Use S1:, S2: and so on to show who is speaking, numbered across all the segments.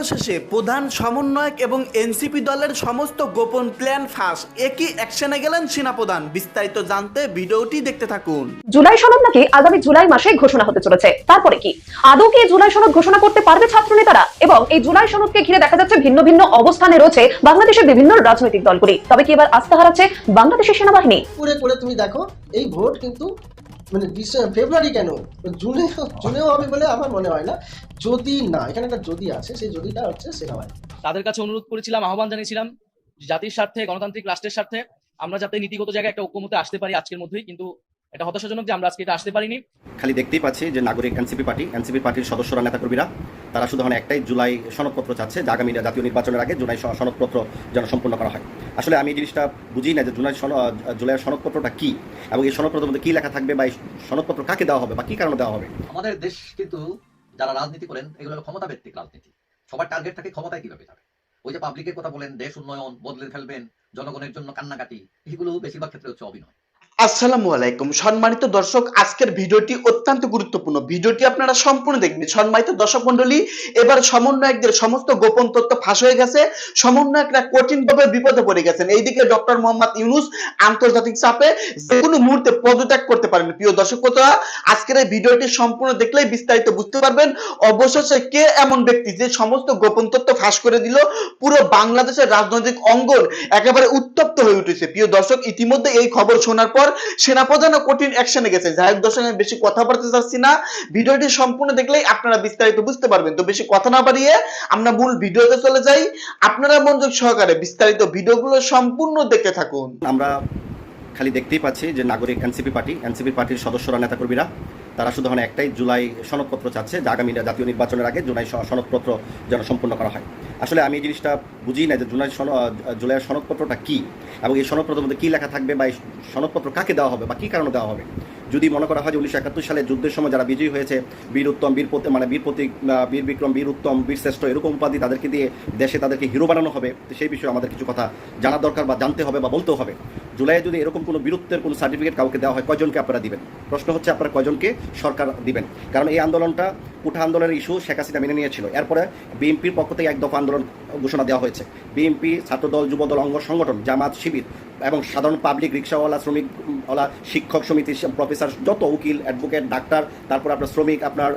S1: অবশেষে প্রধান সমন্বয়ক এবং এনসিপি দলের সমস্ত গোপন প্ল্যান ফাঁস। একই অ্যাকশনে গেলেন সেনাপ্রধান। বিস্তারিত জানতে ভিডিওটি দেখতে থাকুন।
S2: জুলাই সনদ নাকি আগামী জুলাই মাসে ঘোষণা হতে চলেছে? তারপরে কি? আদৌ কি জুলাই সনদ ঘোষণা করতে পারবে ছাত্র নেতারা এবং এই জুলাই সনদকে ঘিরে দেখা যাচ্ছে ভিন্ন ভিন্ন অবস্থানে রয়েছে বাংলাদেশের বিভিন্ন রাজনৈতিক দলগুলি। তবে কি এবার আস্থা হারাচ্ছে বাংলাদেশের সেনাবাহিনী?
S3: করে করে তুমি দেখো এই ভোট কিন্তু মানে ফেব্রুয়ারি কেন? জুনে, জুনেও হবে বলে আমার মনে হয় না। যদি না, এখানে একটা যদি আছে, সেই যদিটা হচ্ছে সেনাবাহিনী
S4: তাদের কাছে অনুরোধ করেছিলাম, আহ্বান জানিয়েছিলাম, জাতির স্বার্থে, গণতান্ত্রিক রাষ্ট্রের স্বার্থে, আমরা যাতে নীতিগত জায়গায় একটা ঐক্যমতে আসতে পারি আজকের মধ্যেই, কিন্তু এটা হতাশাজনক যে আমরা আজকে এটা আসতে পারিনি।
S5: খালি দেখতেই পাচ্ছি যে নাগরিক এনসিপি পার্টি এনসিপি পার্টির সদস্যরা নেতাকর্মীরা তারা শুধু মানে একটাই জুলাই সনদপত্র চাচ্ছে যে আগামী জাতীয় নির্বাচনের আগে জুলাই সনদপত্র যেন সম্পূর্ণ করা হয়। আসলে আমি এই জিনিসটা বুঝি না যে জুলাই জুলাইয়ের সনদপত্রটা কি এবং এই সনদপত্রের মধ্যে কী লেখা থাকবে বা এই সনদপত্র কাকে দেওয়া হবে বা কী কারণে দেওয়া হবে?
S6: আমাদের দেশ কিন্তু যারা রাজনীতি করেন এগুলো হলো ক্ষমতা ভিত্তিক রাজনীতি। সবার টার্গেট থাকে ক্ষমতায় কীভাবে যাবে। ওই যে পাবলিকের কথা বলেন দেশ উন্নয়ন বদলে ফেলবেন জনগণের জন্য কান্নাকাটি এগুলো বেশিরভাগ ক্ষেত্রে হচ্ছে অভিনয়।
S7: আসসালামু আলাইকুম। সম্মানিত দর্শক আজকের ভিডিওটি অত্যন্ত গুরুত্বপূর্ণ। ভিডিওটি আপনারা সম্পূর্ণ দেখবেন। সম্মানিত দর্শক মন্ডলী এবার সমন্বয়কদের সমস্ত গোপন তথ্য ফাঁস হয়ে গেছে। সমন্বয়করা কঠিনভাবে বিপদে পড়ে গেছেন। এইদিকে ডক্টর মোহাম্মদ ইউনুস আন্তর্জাতিক চাপে যে কোনো মুহূর্তে পদত্যাগ করতে পারেন প্রিয় দর্শক শ্রোতারা, আজকের এই ভিডিওটি সম্পূর্ণ দেখলেই বিস্তারিত বুঝতে পারবেন। অবশেষে কে এমন ব্যক্তি যে সমস্ত গোপন তথ্য ফাঁস করে দিল? পুরো বাংলাদেশের রাজনৈতিক অঙ্গন একেবারে উত্তপ্ত হয়ে উঠেছে। প্রিয় দর্শক ইতিমধ্যে এই খবর শোনার পর সেনাপ্রধানও কঠিন অ্যাকশনে গেছে। যাই হোক দর্শক, আমি বেশি কথা বলতে চাচ্ছি না। ভিডিওটি সম্পূর্ণ দেখলেই আপনারা বিস্তারিত বুঝতে পারবেন। তো বেশি কথা না বাড়িয়ে আমরা মূল ভিডিওতে চলে যাই। আপনারা মনোযোগ সহকারে বিস্তারিত ভিডিওগুলো সম্পূর্ণ দেখতে থাকুন।
S5: আমরা খালি দেখতেই পাচ্ছি যে নাগরিক এনসিপি পার্টি, এনসিপি পার্টির সদস্যরা, নেতাকর্মীরা, তারা শুধু মানে একটাই জুলাই সনদপত্র চাচ্ছে, যে আগামী জাতীয় নির্বাচনের আগে জুলাই সনদপত্র যেন সম্পূর্ণ করা হয়। আসলে আমি এই জিনিসটা বুঝি না যে জুলাই সন জুলাইয়ের সনদপত্রটা কি, এবং এই সনদপত্রের মধ্যে কী লেখা থাকবে বা এই সনদপত্র কাকে দেওয়া হবে বা কী কারণে দেওয়া হবে? যদি মনে করা হয় যে উনিশশো একাত্তর সালে যুদ্ধের সময় যারা বিজয়ী হয়েছে, বীর উত্তম, বীর মানে বীর প্রতীক বীর বিক্রম, বীর উত্তম, বীর শ্রেষ্ঠ, এরকম উপাধি তাদেরকে দিয়ে দেশে তাদেরকে হিরো বানানো হবে সেই বিষয়ে আমাদের কিছু কথা জানা দরকার বা জানতে হবে বা বলতেও হবে। জুলাইয়ে যদি এরকম কোনো বীরত্বের কোনো সার্টিফিকেট কাউকে দেওয়া হয়, কয়জনকে আপনারা দিবেন? প্রশ্ন হচ্ছে আপনারা কয়জনকে সরকার দিবেন? কারণ এই আন্দোলনটা কুঠা আন্দোলনের ইস্যু শেখ হাসিনা মেনে নিয়েছিল। এরপরে বিএনপির পক্ষ থেকে এক দফা আন্দোলন ঘোষণা দেওয়া হয়েছে। বিএনপি, ছাত্রদল, যুবদল, অঙ্গ সংগঠন, জামাত, শিবির এবং সাধারণ পাবলিক রিক্সাওয়ালা শ্রমিকওয়ালা শিক্ষক সমিতি প্রফেসর যত উকিল অ্যাডভোকেট ডাক্তার তারপর আপনার শ্রমিক, আপনার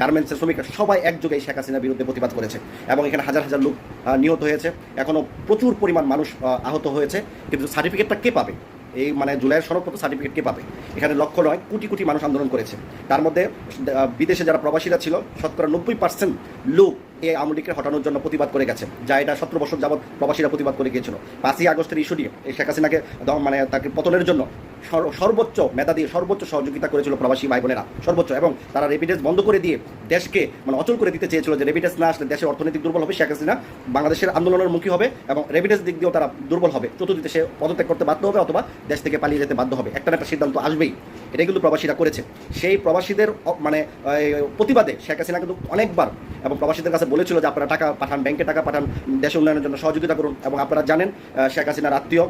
S5: গার্মেন্টসের শ্রমিক, সবাই একযোগে শেখ হাসিনার বিরুদ্ধে প্রতিবাদ করেছে এবং এখানে হাজার হাজার লোক নিহত হয়েছে। এখনও প্রচুর পরিমাণ মানুষ আহত হয়েছে। কিন্তু সার্টিফিকেটটা কে পাবে। এই মানে জুলাইয়ের সনদপত্র সার্টিফিকেট কে পাবে। এখানে লক্ষ নয়, কোটি কোটি মানুষ আন্দোলন করেছে। তার মধ্যে বিদেশে যারা প্রবাসীরা ছিল, শতকরা নব্বই পার্সেন্ট লোক এই আওয়ামী লীগকে হটানোর জন্য প্রতিবাদ করে গেছে, যা এটা সতেরো বছর যাবৎ প্রবাসীরা প্রতিবাদ করে গিয়েছিল। পাঁচই আগস্টের ইস্যু নিয়ে, এই শেখ হাসিনাকে মানে তাকে পতনের জন্য সর্বোচ্চ মেধা দিয়ে সর্বোচ্চ সহযোগিতা করেছিল প্রবাসী ভাই বোনেরা সর্বোচ্চ এবং তারা রেমিটেন্স বন্ধ করে দিয়ে দেশকে মানে অচল করে দিতে চেয়েছিল যে রেমিটেন্স না আসলে দেশের অর্থনৈতিক দুর্বল হবে, শেখ হাসিনা বাংলাদেশের আন্দোলনের মুখী হবে এবং রেমিটেন্স দিক দিয়েও তারা দুর্বল হবে। চতুর্থীতে সে পদত্যাগ করতে বাধ্য হবে অথবা দেশ থেকে পালিয়ে যেতে বাধ্য হবে। একটা একটা সিদ্ধান্ত আসবেই। এটা কিন্তু প্রবাসীরা করেছে। সেই প্রবাসীদের মানে প্রতিবাদে শেখ হাসিনা কিন্তু অনেকবার এবং প্রবাসীদের কাছে বলেছিল যে আপনারা টাকা পাঠান, ব্যাংকে টাকা পাঠান, দেশ উন্নয়নের জন্য সহযোগিতা করুন এবং আপনারা জানেন শেখ হাসিনার আত্মীয়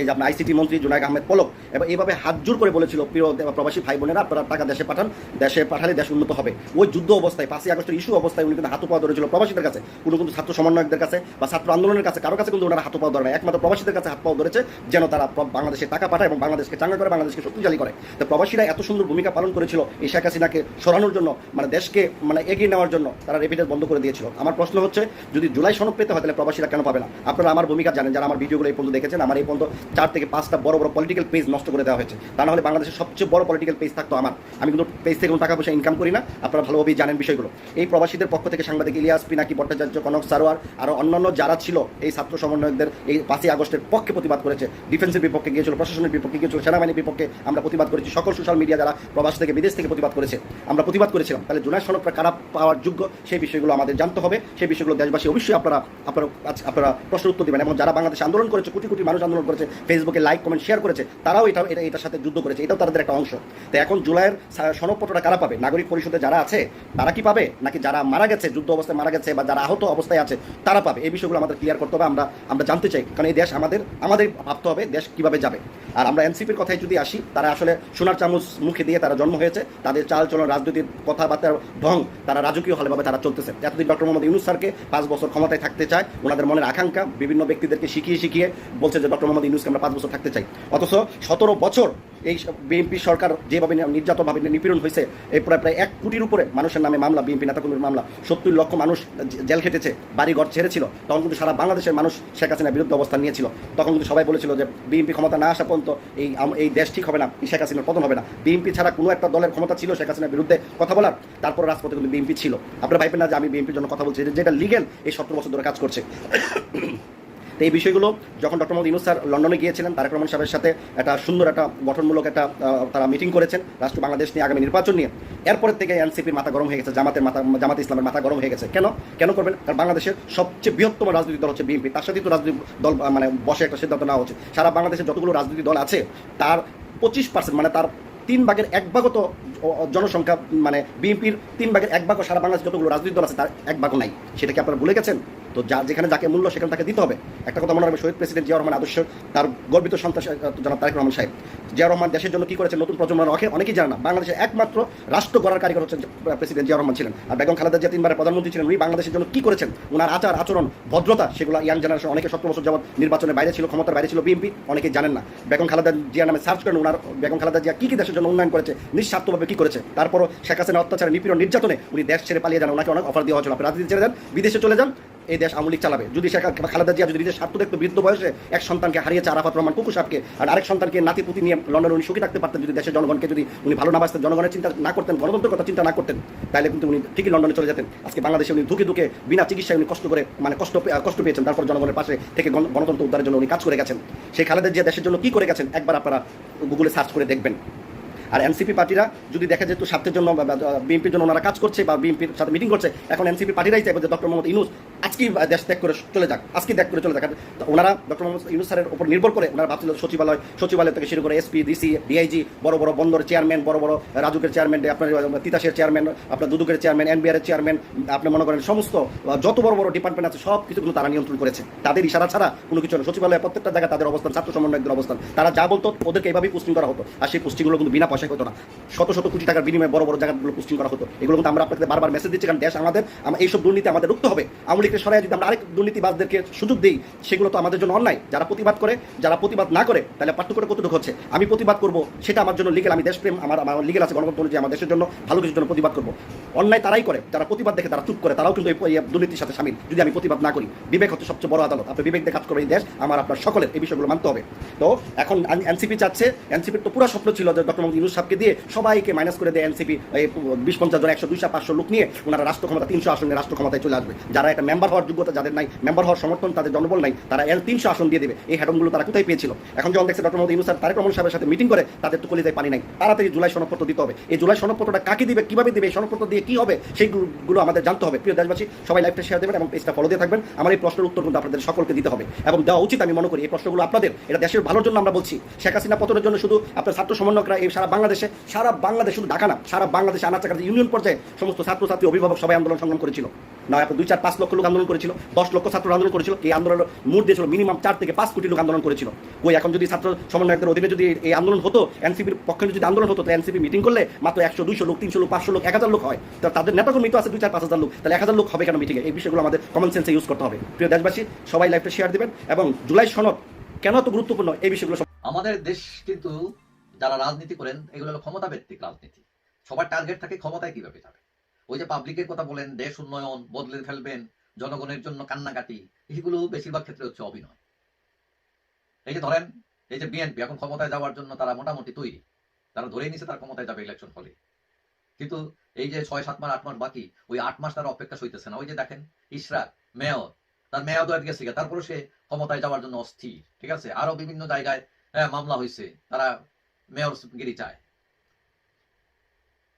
S5: এই যে আপনার আইসিটি মন্ত্রী জুনায়দ আহমেদ পলক এবং এইভাবে হাত জোর করে বলেছিল প্রিয় প্রবাসী ভাই বোনেরা আপনারা টাকা দেশে পাঠান, দেশে পাঠালে দেশ উন্নত হবে। ওই যুদ্ধ অবস্থায়, পাঁচই আগস্টের ইস্যু অবস্থায় উনি কিন্তু হাত পাওয়া ধরেছিল প্রবাসীদের কাছে, কোনো কিন্তু ছাত্র সমন্বয়কদের কাছে বা ছাত্র আন্দোলনের কাছে, কারও কাছে কিন্তু ওনারা হাত পাওয়া ধরে না একমাত্র প্রবাসীদের কাছে হাত পাওয়া ধরেছে, যেন তারা বাংলাদেশে টাকা পাঠায় এবং বাংলাদেশকে চাঙ্গা করে, বাংলাদেশকে শক্তিশালী করে। তো প্রবাসীরা এত সুন্দর ভূমিকা পালন করেছিল এই শেখ হাসিনাকে সরানোর জন্য মানে দেশকে মানে এগিয়ে নেওয়ার জন্য তারা রেপিডেন্স বন্ধ করে দিয়েছিল। আমার প্রশ্ন হচ্ছে, যদি জুলাই সনদ পেতে হয়, তাহলে প্রবাসীরা কেন পাবে না? আপনারা আমার ভূমিকা জানেন, যারা আমার ভিডিওগুলো এই পর্যন্ত দেখেছেন, আমার এই পর্যন্ত চার থেকে পাঁচটা বড় বড় পলিটিক্যাল পেজ নষ্ট করে দেওয়া হয়েছে। তা না হলে বাংলাদেশের সবচেয়ে বড় পলিটিক্যাল পেজ থাকতো আমার। আমি কিন্তু পেজ থেকে কোনো টাকা পয়সা ইনকাম করি না। আপনারা ভালোভাবেই জানেন বিষয়গুলো। এই প্রবাসীদের পক্ষ থেকে সাংবাদিক ইলিয়াস, পিনাকি ভট্টাচার্য, কনক সারোয়ার আরও অন্যান্য যারা ছিল, এই ছাত্র সমন্বয়কদের এই পাঁচই আগস্টের পক্ষে প্রতিবাদ করেছে। ডিফেন্সের বিপক্ষে গিয়েছিল, প্রশাসনের বিপক্ষে গিয়েছিল, সেনাবাহিনীর বিপক্ষে আমরা প্রতিবাদ করেছি। সকল সোশ্যাল মিডিয়া যারা প্রবাস থেকে বিদেশ থেকে প্রতিবাদ করেছে, আমরা প্রতিবাদ করেছিলাম। তাহলে জুলাই সনদটা কারা পাওয়ার যোগ্য, সেই বিষয়গুলো আমাদের জানতে হবে। সেই বিষয়গুলো দেশবাসী অবশ্যই আপনারা আপনারা আপনারা প্রশ্ন উত্তর দেবেন। এবং যারা বাংলাদেশে আন্দোলন করেছে, কোটি কোটি মানুষ আন্দোলন করেছে ফেসবুকে লাইক কমেন্ট শেয়ার করেছে, তারাও এটা এটা, এটার সাথে যুদ্ধ করেছে, এটাও তাদের একটা অংশ। তো এখন জুলাইয়ের সনদপত্রটা কারা পাবে? নাগরিক পরিষদে যারা আছে, তারা কি পাবে? নাকি যারা মারা গেছে, যুদ্ধ অবস্থায় মারা গেছে বা যারা আহত অবস্থায় আছে, তারা পাবে? এই বিষয়গুলো আমাদের ক্লিয়ার করতে হবে, আমরা আমরা জানতে চাই। কারণ এই দেশ আমাদের আমাদের ভাবতে হবে দেশ কীভাবে যাবে। আর আমরা এনসিপির কথায় যদি আসি, তারা আসলে সোনার চামচ মুখে দিয়ে তারা জন্ম হয়েছে, তাদের চাল চলন রাজনীতির কথাবার্তার ঢং তারা রাজকীয় হলেভাবে তারা চলতেছে। এতদিন ডক্টর মোহাম্মদ ইউনুস স্যারকে পাঁচ বছর ক্ষমতায় থাকতে চায়, ওনাদের মনের আকাঙ্ক্ষা, বিভিন্ন ব্যক্তিদেরকে শিখিয়ে শিখিয়ে বলছে যে ডক্টর মোহাম্মদ ইউনুসকে আমরা পাঁচ বছর থাকতে চাই। অথচ সতেরো বছর এই বিএনপি সরকার যেভাবে নির্যাতনভাবে নিপীড়ন হয়েছে এই প্রায় প্রায় এক কোটির উপরে মানুষের নামে মামলা বিএনপি নেতাকর্মীর মামলা। সত্তর লক্ষ মানুষ জেল খেটেছে বাড়ি ঘর ছেড়েছিল। তখন কিন্তু সারা বাংলাদেশের মানুষ শেখ হাসিনার বিরুদ্ধে অবস্থান নিয়েছিল। তখন কিন্তু সবাই বলেছিল যে বিএনপি ক্ষমতা না আসা পর্যন্ত এই এই দেশ ঠিক হবে না শেখ হাসিনার পতন হবে না। বিএনপি ছাড়া কোনো একটা দলের ক্ষমতা ছিল শেখ হাসিনার বিরুদ্ধে কথা বলার, তারপর রাজপথে কিন্তু বিএনপি ছিল। আপনারা ভাইবেন না যে আমি বিএনপির জন্য কথা বলছি যেটা লিগেল এই সতেরো বছর ধরে কাজ করছে। তো এই বিষয়গুলো যখন ডক্টর মোহাম্মদ ইউনুস স্যার লন্ডনে গিয়েছিলেন, তারেক রহমান সাহেবের সাথে একটা সুন্দর একটা গঠনমূলক একটা তারা মিটিং করেছেন রাষ্ট্র বাংলাদেশ নিয়ে আগামী নির্বাচন নিয়ে। এরপর থেকে এনসিপির মাথা গরম হয়ে গেছে, জামাতের মাথা, জামাত ইসলামের মাথা গরম হয়ে গেছে। কেন? কেন করবেন? কারণ বাংলাদেশের সবচেয়ে বৃহত্তম রাজনৈতিক দল হচ্ছে বিএনপি। তার সাথে তো রাজনৈতিক দল মানে বসে একটা সিদ্ধান্ত নেওয়া হচ্ছে সারা বাংলাদেশের যতগুলো রাজনৈতিক দল আছে, তার পঁচিশ পার্সেন্ট মানে তার তিন ভাগের এক ভাগও তো জনসংখ্যা মানে বিএনপির তিন ভাগের এক ভাগও সারা বাংলাদেশ যতগুলো রাজনৈতিক দল আছে, তার এক ভাগও নাই। সেটা কি আপনারা ভুলে গেছেন? তো যা যেখানে যাকে মূল্য সেখানে তাকে দিতে হবে। একটা কথা মনে রাখবে শহীদ প্রেসিডেন্ট জিয়া রহমান আদর্শ, তার গর্বিত সন্তান জনাব তারেক রহমান সাহেব। জিয়া রহমান দেশের জন্য কি করেছেন? নতুন প্রজন্ম অনেকে অনেকেই জানে না। বাংলাদেশের একমাত্র রাষ্ট্র গড়ার কারিগর হচ্ছেন প্রেসিডেন্ট জিয়া রহমান ছিলেন। আর বেগম খালেদা জিয়া তিনবারের প্রধানমন্ত্রী ছিলেন। উনি বাংলাদেশের জন্য কি করেছেন? ওনার আচার, আচরণ, ভদ্রতা, সেগুলো ইয়াং জেনারেশন অনেকে সত্তর বছর যাবত নির্বাচনের বাইরে ছিল, ক্ষমতার বাইরে ছিল, বিএনপি, অনেকেই জানেন না। বেগম খালেদা জিয়া নামে সার্চ করেন ওনার বেগম খালেদা জিয়া কি কি দেশের জন্য উন্নয়ন করেছে? নিঃস্বার্থভাবে কি করেছে? তারপরও শেখ হাসিনা অত্যাচারে নিপীড়ন, নির্যাতনে উনি দেশ ছেড়ে পালিয়ে যান। ওনাকে অনেক অফার দেওয়া হয়েছিল। আপনি রাজনীতি ছেড়ে দেন, বিদেশে চলে যান এই দেশ আওয়ামী লীগ চালাবে। যদি শেখ খালেদা জিয়া যদি নিজের স্বার্থ দেখতো বৃদ্ধ বয়সে এক সন্তানকে হারিয়েছে আরাফাত রহমান কুকু সাহেবকে, আর আরেক সন্তানকে নাতিপুতি নিয়ে লন্ডনে উনি সুখী থাকতে পারতেন, যদি দেশের জনগণকে যদি উনি ভালো না বাঁচতেন, জনগণের চিন্তা না করতেন, গণতন্ত্রের কথা চিন্তা না করতেন তাহলে কিন্তু উনি ঠিকই লন্ডনে চলে যেতেন। আজকে বাংলাদেশে উনি ধুকে ধুকে বিনা চিকিৎসায় উনি কষ্ট করে মানে কষ্ট কষ্ট পেয়েছেন, তারপর জনগণের পাশে থেকে গণ- গণতন্ত্র উদ্ধারের জন্য উনি কাজ করে গেছেন। সেই খালেদা জিয়া দেশের জন্য কি করে গেছেন, একবার আপনারা গুগলে সার্চ করে দেখবেন। আর এনসিপি পার্টিরা যদি দেখা যেত স্বার্থের জন্য বিএনপির জন্য ওনারা কাজ করছে বা বিএনপির সাথে মিটিং করছে, এখন এনসিপি পার্টিরাই চাইবে যে ডক্টর মোহাম্মদ ইউনুস আজকেই দেশ ত্যাগ করে চলে যাক আজকে ত্যাগ করে চলে যাক। ওনারা ডক্টর মোহাম্মদ ইউনুস স্যারের উপর নির্ভর করে ওনারা ভাবছিল সচিবালয় সচিবালয় থেকে শুরু করে এসপি ডিসি ডিআইজি বড় বড় বন্দর চেয়ারম্যান, বড় বড় রাজুকের চেয়ারম্যান, আপনার তিতাসের চেয়ারম্যান, আপনার দুদুকের চেয়ারম্যান চেয়ারম্যান, আপনি মনে করেন সমস্ত যত বড় বড় ডিপার্টমেন্ট আছে, সব কিছু কিন্তু তারা নিয়ন্ত্রণ করেছে। তাদের ইশারা ছাড়া কোনো কিছু না। সচিবালয়ে প্রত্যেকটা জায়গায় তাদের অবস্থান, ছাত্র সমন্বয়কদের অবস্থান। তারা যা বলতো, ওদেরকে এইভাবেই পোস্টিং করা হতো। আর সেই পোস্টিংগুলো কিন্তু বিনা পয়সায় হতো না। শত শত কোটি টাকার বিনিময়ে বড় বড় জায়গাগুলো পোস্টিং করা হতো। এগুলো কিন্তু আমরা আপনাদের বারবার মেসেজ দিচ্ছি, কারণ দেশ আমাদের এইসব দুর্নীতি আমাদের রুখতে হবে। আওয়ামী লীগের সরাই যদি আমরা আরেক দুর্নীতিবাজদেরকে সুযোগ দিই, সেগুলো তো আমাদের জন্য অন্যায়। যারা প্রতিবাদ করে, যারা প্রতিবাদ না করে, তাহলে পার্থক্যটা কতটুকু হচ্ছে? আমি প্রতিবাদ করব, সেটা আমার জন্য লিগেল আমি দেশপ্রেম, আমার আমার লিগেল আছে গণতন্ত্র অনুযায়ী আমার দেশের জন্য ভালো কিছুর জন্য প্রতিবাদ করব। অন্যায় তারাই করে, যারা প্রতিবাদ দেখে তারা চুপ করে, তারাও কিন্তু এই দুর্নীতির সাথে সামিল, যদি আমি প্রতিবাদ না করি। বিবেক হচ্ছে সবচেয়ে বড় আদালত। আপনি বিবেক দিয়ে কাজ করবে এই দেশ, আমার, আপনার সকলের, এই বিষয়গুলো মানতে হবে। তো এখন এনসিপি চাচ্ছে, এনসিপির তো পুরো স্বপ্ন ছিল যে ডক্টর মোহাম্মদ ইউনুস সাহেবকে দিয়ে সবাইকে মাইনাস করে দেয় এনসিপি, এই বিশ পঞ্চাশ জন, একশো দুইশো, পাঁচশো লোক নিয়ে, ওনারা রাষ্ট্র ক্ষমতা, তিনশো আসনে রাষ্ট্র ক্ষমতায় চলে আসবে। যারা একটা মেম্বার হওয়ার যোগ্যতা যাদের নাই, মেম্বার হওয়ার সমর্থন তাদের জনবল নাই, তারা এল তিনশো আসন দিয়ে দেবে। এই হ্যাডমগুলো তারা কোথায় পেয়েছিল? এখন যখন দেখছে ডক্টর মোহাম্মদ ইউনুস স্যার, তারেক রহমান সাহেবের সাথে মিটিং করে, তাদের তো কলিজায় পানি নাই। তাড়াতাড়ি জুলাই সনদপত্র দিতে হবে। এই জুলাই সনদপত্রটা কাকে দিবে, কীভাবে দিবে সনদপত্র দিয়ে কি হবে, সেইগুলো আমাদের জানতে হবে। প্রিয় দেশবাসী, সবাই লাইভটা শেয়ার দেবেন এবং পেজটা ফলো দিয়ে থাকবেন। আমার এই প্রশ্নের উত্তর কিন্তু আপনাদের সকলকে দিতে হবে। এবং দেওয়া উচিত আমি মনে করি, এই প্রশ্নগুলো আপনাদের, এটা দেশের ভালোর জন্য আমরা বলছি। শেখ হাসিনা পতনের জন্য শুধু আপনার ছাত্র সমন্বয়করা এই সারা বাংলাদেশে, সারা বাংলাদেশ শুধু ঢাকা না, সারা বাংলাদেশে আনাচা কাছে ইউনিয়ন পর্যায়ে সমস্ত ছাত্রছাত্রী, অভিভাবক সবাই আন্দোলন সংগ্রাম করেছিল। নয় আপনার দুই চার পাঁচ লক্ষ লোক আন্দোলন করেছিল, দশ লক্ষ ছাত্র আন্দোলন করেছিল, এই আন্দোলন মুড দিয়েছিল মিনিমাম চার থেকে পাঁচ কোটি লোক আন্দোলন করেছিল। ওই এখন যদি ছাত্র সমন্বয়কদের অধীনে যদি এই আন্দোলন হতো, এনসিপির পক্ষে যদি আন্দোলন হতো, তো এনসিপি মিটিং করলে মাত্র একশো, দুইশো লোক, তিনশো লোক, পাঁচশো লোক, এক হাজার লোক হয়। তো তাদের নেতাকর্মী তো আছে দুই চার, পাঁচ হাজার লোক। তাহলে এক হাজার লোক হবে কেন মিটিংয়ে এই বিষয়গুলো আমাদের কমন সেন্সে ইউজ করতে হবে। প্রিয় দেশবাসী, সবাই লাইভটা শেয়ার দেবেন এবং জুলাই সনদ কেন তো গুরুত্বপূর্ণ? এই বিষয়গুলো
S6: আমাদের দেশ কিন্তু যারা রাজনীতি করেন, এগুলো হলো ক্ষমতা ভিত্তিক রাজনীতি। সবার টার্গেট থাকে ক্ষমতায় কীভাবে যাবে? ওই যে পাবলিকের কথা বলেন, দেশ উন্নয়ন, বদলে ফেলবেন, জনগণের জন্য কান্নাকাটি, এগুলো বেশিরভাগ ক্ষেত্রে হচ্ছে অভিনয়। এই যে ধরেন, এই যে বিএনপি এখন ক্ষমতায় যাওয়ার জন্য তারা মোটামুটি তৈরি। তারা ধরেই নিছে তারা ক্ষমতায় যাবে ইলেকশন হলে। কিন্তু এই যে ছয়, সাত মাস, আট মাস বাকি, ওই আট মাস তারা অপেক্ষা সইতেছে না। ওই যে দেখেন, ইশরাক, মেয়র, তার মেয়র তো গেছে তারপরে সে ক্ষমতায় যাওয়ার জন্য অস্থির, ঠিক আছে? আরও বিভিন্ন জায়গায় মামলা হয়েছে তারা মেয়র গিরি চায়।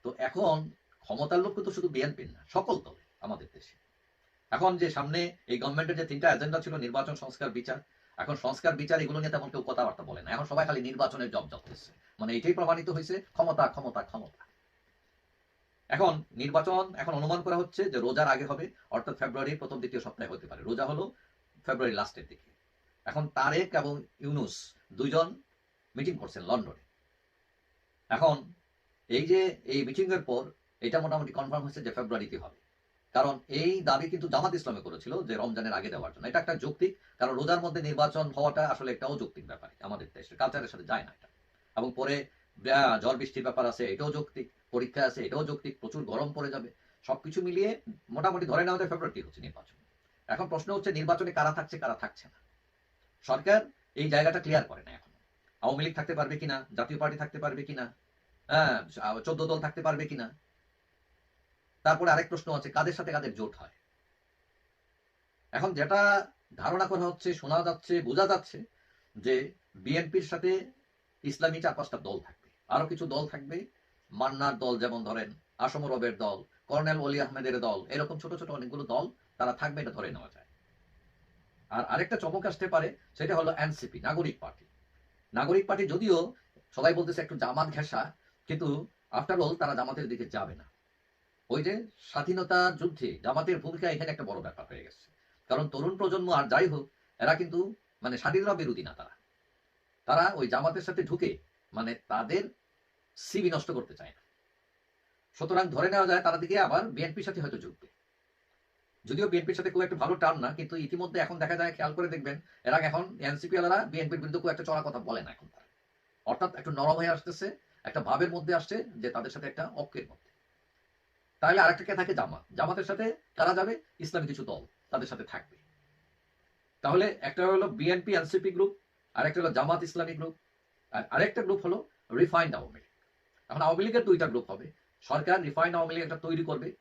S6: তো এখন ক্ষমতার লক্ষ্য তো শুধু বিএনপির না, সকল দলে আমাদের দেশে। এখন যে সামনে এই গভর্নমেন্টের যে তিনটা এজেন্ডা ছিল, নির্বাচন, সংস্কার, বিচার, এখন সংস্কার, বিচার এগুলো নিয়ে তেমন কেউ কথাবার্তা বলে না। এখন সবাই খালি নির্বাচনের জব জপতেছে মানে এটাই প্রমাণিত হয়েছে, ক্ষমতা ক্ষমতা ক্ষমতা। এখন নির্বাচন, এখন অনুমান করা হচ্ছে যে রোজার আগে হবে, অর্থাৎ ফেব্রুয়ারির প্রথম দ্বিতীয় সপ্তাহে হতে পারে। রোজা হলো ফেব্রুয়ারি লাস্টের দিকে। এখন তারেক এবং ইউনুস দুইজন মিটিং করছেন লন্ডনে এখন এই যে, এই মিটিং এর পর এটা মোটামুটি কনফার্ম হয়েছে যে ফেব্রুয়ারিতে হবে। কারণ এই দাবি কিন্তু জামাত ইসলামে করেছিল যে রমজানের আগে দেওয়ার জন্য। এটা একটা যৌক্তিক, কারণ রোজার মধ্যে নির্বাচন হওয়াটা আসলে একটা অযৌক্তিক ব্যাপার আমাদের দেশের কালচারের সাথে যায় না এটা। এবং পরে ঝড় বৃষ্টির ব্যাপার আছে, এটাও যৌক্তিক, পরীক্ষা আছে, এটাও যৌক্তিক, প্রচুর গরম পড়ে যাবে। সবকিছু মিলিয়ে মোটামুটি ধরে নেওয়া যায় ফেব্রুয়ারিতে হচ্ছে নির্বাচন। এখন প্রশ্ন হচ্ছে, নির্বাচনে কারা থাকছে কারা থাকছে না? সরকার এই জায়গাটা ক্লিয়ার করে না এখন। আওয়ামী লীগ থাকতে পারবে কিনা? জাতীয় পার্টি থাকতে পারবে কিনা? হ্যাঁ চোদ্দ দল থাকতে পারবে কিনা? তারপরে আরেক প্রশ্ন আছে, কাদের সাথে কাদের জোট হয়? এখন যেটা ধারণা করা হচ্ছে, শোনা যাচ্ছে, বোঝা যাচ্ছে যে বিএনপির সাথে ইসলামী চার পাঁচটা দল থাকবে। আরও কিছু দল থাকবে, মান্নার দল যেমন ধরেন, আসম রবের দল, কর্নেল অলি আহমেদের দল, এরকম ছোট ছোট অনেকগুলো দল তারা থাকবে, এটা ধরে নেওয়া যায়। আর আরেকটা চমক আসতে পারে, সেটা হলো এনসিপি, নাগরিক পার্টি। নাগরিক পার্টি যদিও সবাই বলতেছে একটু জামাত ঘেঁষা, কিন্তু আফটার অল তারা জামাতের দিকে যাবে না। ওই যে স্বাধীনতা যুদ্ধে জামাতের ভূমিকা এখানে একটা বড় ব্যাপার হয়ে গেছে। কারণ তরুণ প্রজন্ম আর যাই হোক, এরা কিন্তু মানে স্বাধীনতা বিরোধী না তারা। তারা ওই জামাতের সাথে ঢুকে মানে তাদের সিবি নষ্ট করতে চায় না। সুতরাং ধরে নেওয়া যায় তারা দিকে আবার বিএনপির সাথে হয়তো যুগবে। যদিও বিএনপির সাথে খুব একটা ভালো টার্ম না, কিন্তু ইতিমধ্যে এখন দেখা যায়, খেয়াল করে দেখবেন, এরা এখন এনসিপি আলারা বিএনপির বিরুদ্ধে খুব একটা চড়া কথা বলে না এখন তারা। অর্থাৎ একটু নরম হয়ে আসতেছে, একটা ভাবের মধ্যে আসছে যে তাদের সাথে একটা ঐক্যের মধ্যে। তাহলে আরেকটা কে থাকে? জামাত। জামাতের সাথে কারা যাবে? ইসলামী কিছু দল তাদের সাথে থাকবে। তাহলে একটা হলো বিএনপি এনসিপি গ্রুপ আরেকটা হলো জামাত ইসলামী গ্রুপ আর আরেকটা গ্রুপ হলো রিফাইন্ড আওয়ামী লীগ। এখন আওয়ামী লীগের দুইটা গ্রুপ হবে। সরকার রিফাইন্ড আওয়ামী লীগ একটা তৈরি করবে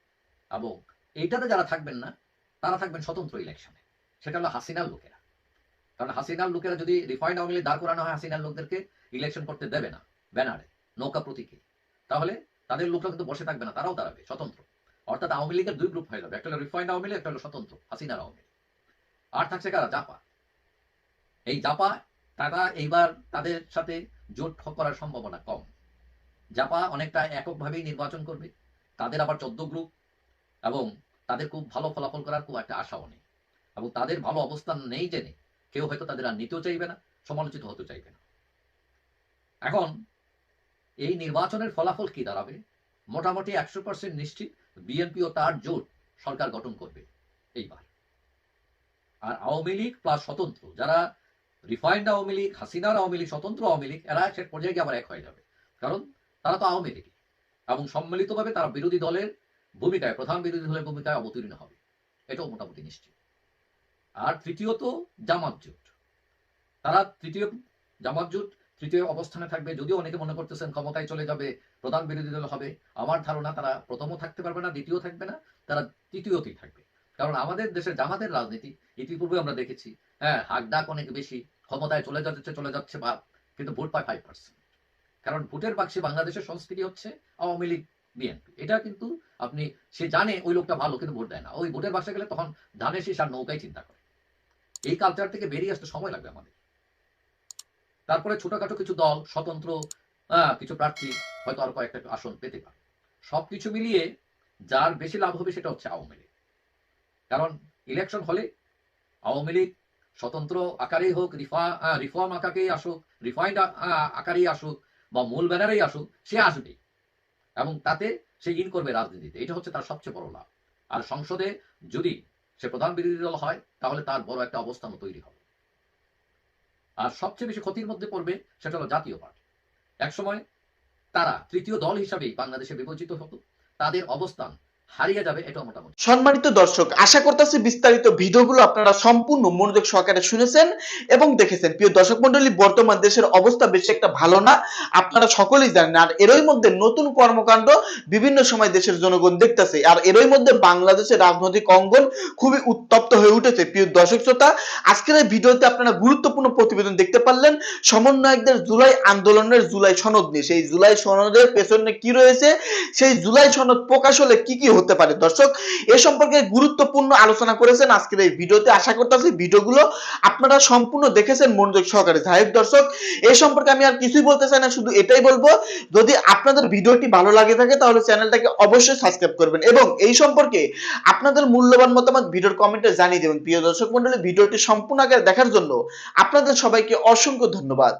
S6: এবং এইটাতে যারা থাকবেন না, তারা থাকবেন স্বতন্ত্র ইলেকশনে সেটা হলো হাসিনার লোকেরা। কারণ হাসিনার লোকেরা যদি রিফাইন্ড আওয়ামী লীগ দাঁড় করানো হয়, হাসিনার লোকদেরকে ইলেকশন করতে দেবে না, ব্যানারে, নৌকা প্রতীকে। তাহলে তাদের লোকরা কিন্তু বসে থাকবে না, তারাও দাঁড়াবে, স্বতন্ত্র। অর্থাৎ আওয়ামী লীগের দুই গ্রুপ হয়ে যাবে, একটা হলো রিফাইন্ড আওয়ামী লীগ, একটা হলো স্বতন্ত্র, হাসিনার আওয়ামী লীগ। আর থাকছে কারা? জাপা। এই জাপা, তারা এইবার তাদের সাথে জোট করার সম্ভাবনা কম। জাপা অনেকটা এককভাবেই নির্বাচন করবে, তাদের আবার চোদ্দ গ্রুপ এবং তাদের খুব ভালো ফলাফল করার খুব একটা আশাও নেই। এবং তাদের ভালো অবস্থান নেই জেনে কেউ হয়তো তাদের আর নিতেও চাইবে না, সমালোচিত হতে চাইবে না। এখন এই নির্বাচনের ফলাফল কি দাঁড়াবে? মোটামুটি একশো পার্সেন্ট নিশ্চিত বিএনপি ও তার জোট সরকার গঠন করবে। এইবার। আর আওয়ামী লীগ প্লাস স্বতন্ত্র, যারা রিফাইন্ড আওয়ামী লীগ, হাসিনার আওয়ামী লীগ, স্বতন্ত্র আওয়ামী লীগ, এরা সে পর্যায়ে গিয়ে আবার এক হয়ে যাবে। কারণ তারা তো আওয়ামী লীগ এবং সম্মিলিতভাবে তারা বিরোধী দলের ভূমিকায়, প্রধান বিরোধী দলের ভূমিকায় অবতীর্ণ হবে। এটাও মোটামুটি নিশ্চিত। আর তৃতীয়ত জামাত জোট। তারা তৃতীয় জামাত জোট তৃতীয় অবস্থানে থাকবে। যদিও অনেকে মনে করতেছেন ক্ষমতায় চলে যাবে, প্রধান বিরোধী দল হবে। আমার ধারণা তারা প্রথমও থাকতে পারবে না দ্বিতীয় থাকবে না, তারা তৃতীয়তেই থাকবে। কারণ আমাদের দেশের জামাতের রাজনীতি ইতিপূর্বে আমরা দেখেছি। হ্যাঁ হাক ডাক অনেক বেশি ক্ষমতায় চলে যাচ্ছে চলে যাচ্ছে বা কিন্তু ভোট পায় ফাইভ পার্সেন্ট কারণ ভোটের বাক্সে বাংলাদেশের সংস্কৃতি হচ্ছে আওয়ামী লীগ বিএনপি এটা কিন্তু আপনি, সে জানে ওই লোকটা ভালো কিন্তু ভোট দেয় না। ওই ভোটের বাক্সে গেলে তখন ধানের শীষ আর নৌকায় চিন্তা করে। এই কালচার থেকে বেরিয়ে আসতে সময় লাগবে আমাদের। তারপরে ছোটখাটো কিছু দল, স্বতন্ত্র কিছু প্রার্থী হয়তো আর কয়েকটা আসন পেতে পারে। সবকিছু মিলিয়ে যার বেশি লাভ হবে সেটা হচ্ছে আওয়ামী লীগ। কারণ ইলেকশন হলে আওয়ামী লীগ স্বতন্ত্র আকারেই হোক, রিফা রিফর্ম আকারেই আসুক, রিফাইন্ড আকারেই আসুক বা মূল ব্যানারেই আসুক, সে আসবে এবং তাতে সে ইন করবে রাজনীতিতে। এটা হচ্ছে তার সবচেয়ে বড় লাভ। আর সংসদে যদি সে প্রধান বিরোধী দল হয়, তাহলে তার বড় একটা অবস্থানও তৈরি হবে। আর সবচেয়ে বেশি ক্ষতির মধ্যে পড়বে সেটা হলো জাতীয় পার্টি। একসময় তারা তৃতীয় দল হিসাবেই বাংলাদেশে বিবেচিত হতো। তাদের অবস্থান হারিয়ে যাবে এটা মোটামুটি।
S7: সম্মানিত দর্শক, আশা করতেছি বিস্তারিত ভিডিওগুলো আপনারা সম্পূর্ণ মনোযোগ সহকারে শুনেছেন এবং দেখেছেন। প্রিয় দর্শক মন্ডলী বর্তমান দেশের অবস্থা বেশি একটা ভালো না। আপনারা সকলেই জানেন, আর এরই মধ্যে নতুন কর্মকাণ্ড বিভিন্ন সময় দেশের জনগণ দেখতেছে। আর এরই মধ্যে বাংলাদেশের রাজনৈতিক অঙ্গন খুবই উত্তপ্ত হয়ে উঠেছে। প্রিয় দর্শক শ্রোতা, আজকের এই ভিডিওতে আপনারা গুরুত্বপূর্ণ প্রতিবেদন দেখতে পারলেন। সমন্বয়কদের জুলাই আন্দোলনের জুলাই সনদ নিয়ে। সেই জুলাই সনদের পেছনে কি রয়েছে? সেই জুলাই সনদ প্রকাশ হলে কি কি হতে পারে। দর্শক, এ সম্পর্কে গুরুত্বপূর্ণ আলোচনা করেছেন আজকের এই ভিডিওতে। আশা করতেছি ভিডিওগুলো আপনারা সম্পূর্ণ দেখেছেন মনোযোগ সহকারে। হোক দর্শক এই সম্পর্কে আমি আর কিছুই বলতে চাই না, শুধু এটাই বলব, যদি আপনাদের ভিডিওটি ভালো লাগে থাকে তাহলে চ্যানেলটাকে অবশ্যই সাবস্ক্রাইব করবেন এবং এই সম্পর্কে আপনাদের মূল্যবান মতামত ভিডিওর কমেন্টে জানিয়ে দেবেন। প্রিয় দর্শক মন্ডলী ভিডিওটি সম্পূর্ণ আগে দেখার জন্য আপনাদের সবাইকে অসংখ্য ধন্যবাদ।